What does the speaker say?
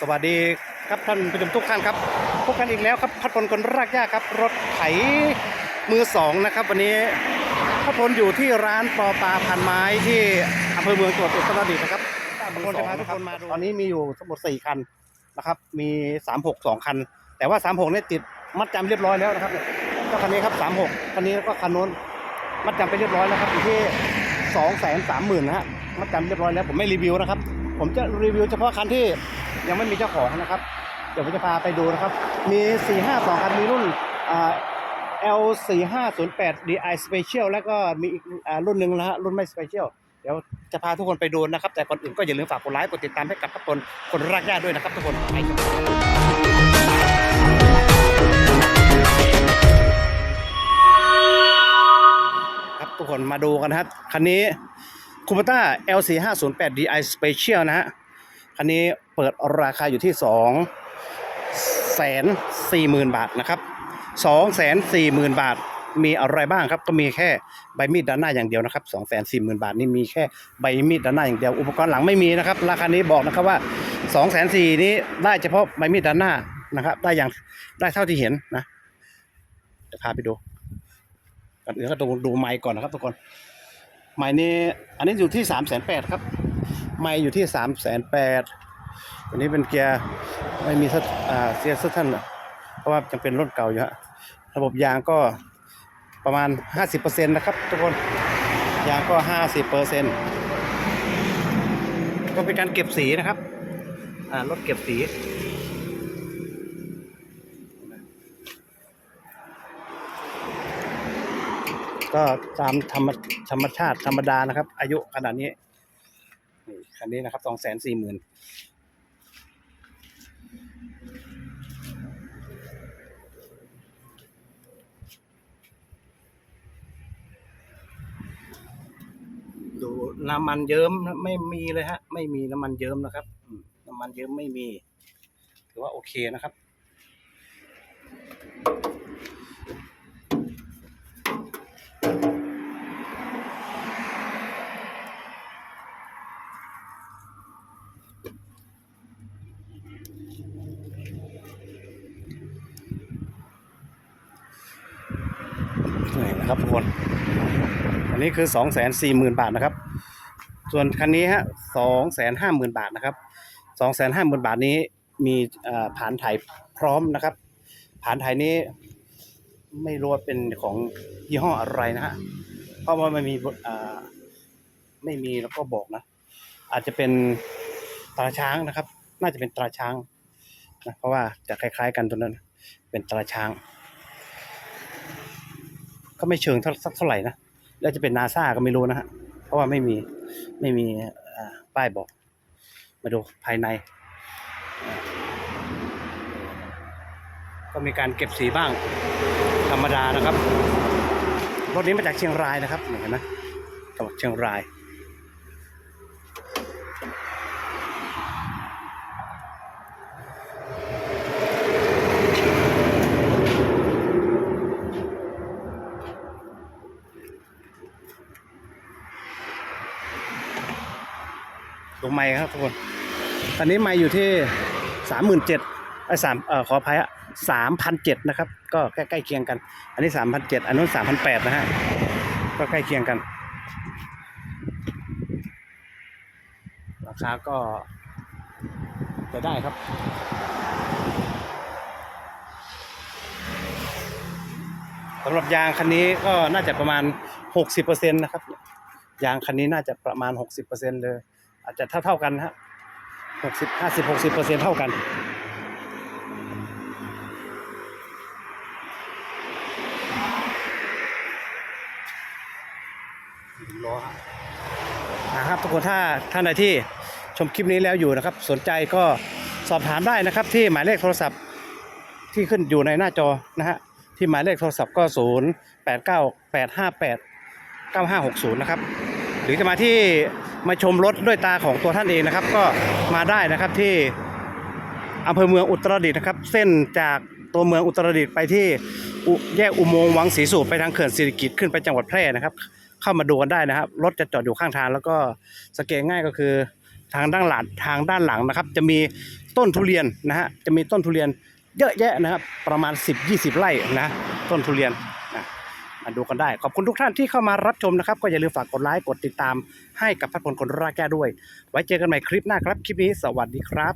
สวัสดีครับท่านผู้ชมทุกท่านครับพบกันอีกแล้วครับพัดพลคนรากหญ้าครับ รถไถมือสองนะครับ วันนี้พัดพลอยู่ที่ร้านปอปลาพันไม้ที่อำเภอเมืองจังหวัดอุตรดิตถ์นะครับพัดพลจะพาทุกคนมาดูตอนนี้มีอยู่ทั้งหมดสี่คันนะครับ มีสามหกสองคัน แต่ว่าสามหกเนี่ยติดมัดจำเรียบร้อยแล้วนะครับก็คันนี้ครับสามหกคันนี้แล้วก็คันโน้นมัดจำไปเรียบร้อยแล้วครับอยู่ที่สองแสนสามหมื่นนะฮะมัดจำเรียบร้อยแล้วผมไม่รีวิวนะครับ ผมจะรีวิวเฉพาะคันที่ ยังไม่มีเจ้าของนะครับ เดี๋ยวผมจะพาไปดูนะครับ มี 452 คันมีรุ่น L 4 5 0 8 DI Special แล้วก็มีอีกรุ่นหนึ่งนะฮะรุ่นไม่ Special เดี๋ยวจะพาทุกคนไปดูนะครับ แต่ก่อนอื่นก็อย่าลืมฝากกดไลค์กดติดตามให้กับทุกคนคนรักญาติด้วยนะครับทุกคนไปครับครับทุกคนมาดูกันนะครับ คันนี้คูปต้า L 4 5 0 8 DI Special นะฮะ คันนี้ เปิดราคาอยู่ที่2แสนสี่หมื่นบาทนะครับสองแสนสี่หมื่นบาทมีอะไรบ้างครับก็มีแค่ใบมีดด้านหน้าอย่างเดียวนะครับสองแสนสี่หมื่นบาทนี่มีแค่ใบมีดด้านหน้าอย่างเดียวอุปกรณ์หลังไม่มีนะครับ ราคานี้บอกนะครับว่าสองแสนสี่นี้ได้เฉพาะใบมีดด้านหน้านะครับ ได้อย่างได้เท่าที่เห็นนะจะพาไปดูก่อนอื่นก็ดูดูไม้ก่อนนะครับทุกคนไม้นี้อันนี้อยู่ที่สามแสนแปดครับไม้อยู่ที่สามแสนแปด อันนี้เป็นเกียร์ไม่มีสัเสียสัท่านเพราะว่ายังเป็นรถเก่าอยู่ฮะระบบยางก็ประมาณ 50%นะครับ ทุกคนยางก็ 50%ก็เป็นการเก็บสีนะครับอ่ารถเก็บสีก็ตามธรรมธรรมชาติธรรมดานะครับ อายุขนาดนี้คันนี้นะครับสองแสนสี่หมื่น น้ำมันเยิ้มไม่มีเลยฮะ ไม่มีน้ำมันเยิ้มนะครับน้ำมันเยิ้มไม่มีถือว่าโอเคนะครับ นี่นะครับทุกคน อันนี้คือสองแสนสี่หมื่นบาทนะครับ ส่วนคันนี้ฮะสองแสนห้าหมื่นบาทนะครับสองแสนห้าหมื่นบาทนี้มีผ่านถ่ายพร้อมนะครับ ผ่านถ่ายนี้ไม่รู้ว่าเป็นของยี่ห้ออะไรนะฮะ เพราะว่ามันมีไม่มีแล้วก็บอกนะ อาจจะเป็นตราช้างนะครับ น่าจะเป็นตราช้างนะเพราะว่าจะคล้าย ๆ กันตัวนั้น เป็นตราช้าง ก็ไม่เชิงเท่าสักเท่าไหร่นะ แล้วจะเป็นนาซาก็ไม่รู้นะฮะ เพราะว่าไม่มีไม่มีป้ายบอก มาดูภายใน ก็มีการเก็บสีบ้าง ธรรมดานะครับ รถนี้มาจากเชียงรายนะครับเห็นไหมจังหวัดเชียงราย ลงไม้ครับทุกคน ตอนนี้ไม้อยู่ที่สามหมื่นเจ็ดไอ้สามเอ่อขออภัยอะสามพันเจ็ดนะครับ ก็ใกล้ๆเคียงกัน อันนี้สามพันเจ็ดอันนู้นสามพันแปดนะฮะ ก็ใกล้เคียงกัน ราคาก็จะได้ครับสำหรับยางคันนี้ก็น่าจะประมาณ 60%นะครับ ยางคันนี้น่าจะประมาณ 60%เลย อาจจะเท่าเท่าๆกันนะฮะหกสิบห้าสิบหกสิบเปอร์เซ็นเท่ากันล้อฮะนะครับทุกคนถ้าท่านใดที่ชมคลิปนี้แล้วอยู่นะครับ สนใจก็สอบถามได้นะครับ ที่หมายเลขโทรศัพท์ที่ขึ้นอยู่ในหน้าจอนะฮะที่หมายเลขโทรศัพท์ก็ 0 8 9 8 5 8 9 5 6 0 นะครับ หรือจะมาที่ มาชมรถด้วยตาของตัวท่านเองนะครับ ก็มาได้นะครับที่อำเภอเมืองอุตรดิตถ์นะครับ เส้นจากตัวเมืองอุตรดิตถ์ไปที่แยกอุโมงค์วังศรีสูบไปทางเขื่อนสิริกิติ์ขึ้นไปจังหวัดแพร่นะครับ เข้ามาดูกันได้นะครับ รถจะจอดอยู่ข้างทางแล้วก็สังเกตง่ายก็คือทางด้านหลังทางด้านหลังนะครับ จะมีต้นทุเรียนนะฮะจะมีต้นทุเรียนเยอะแยะนะครับ ประมาณ 10-20 ไร่นะต้นทุเรียน ดูกันได้ ขอบคุณทุกท่านที่เข้ามารับชมนะครับ ก็อย่าลืมฝากกดไลค์กดติดตาม ให้กับพัดพลคนรากแก้ด้วย ไว้เจอกันใหม่คลิปหน้าครับ คลิปนี้สวัสดีครับ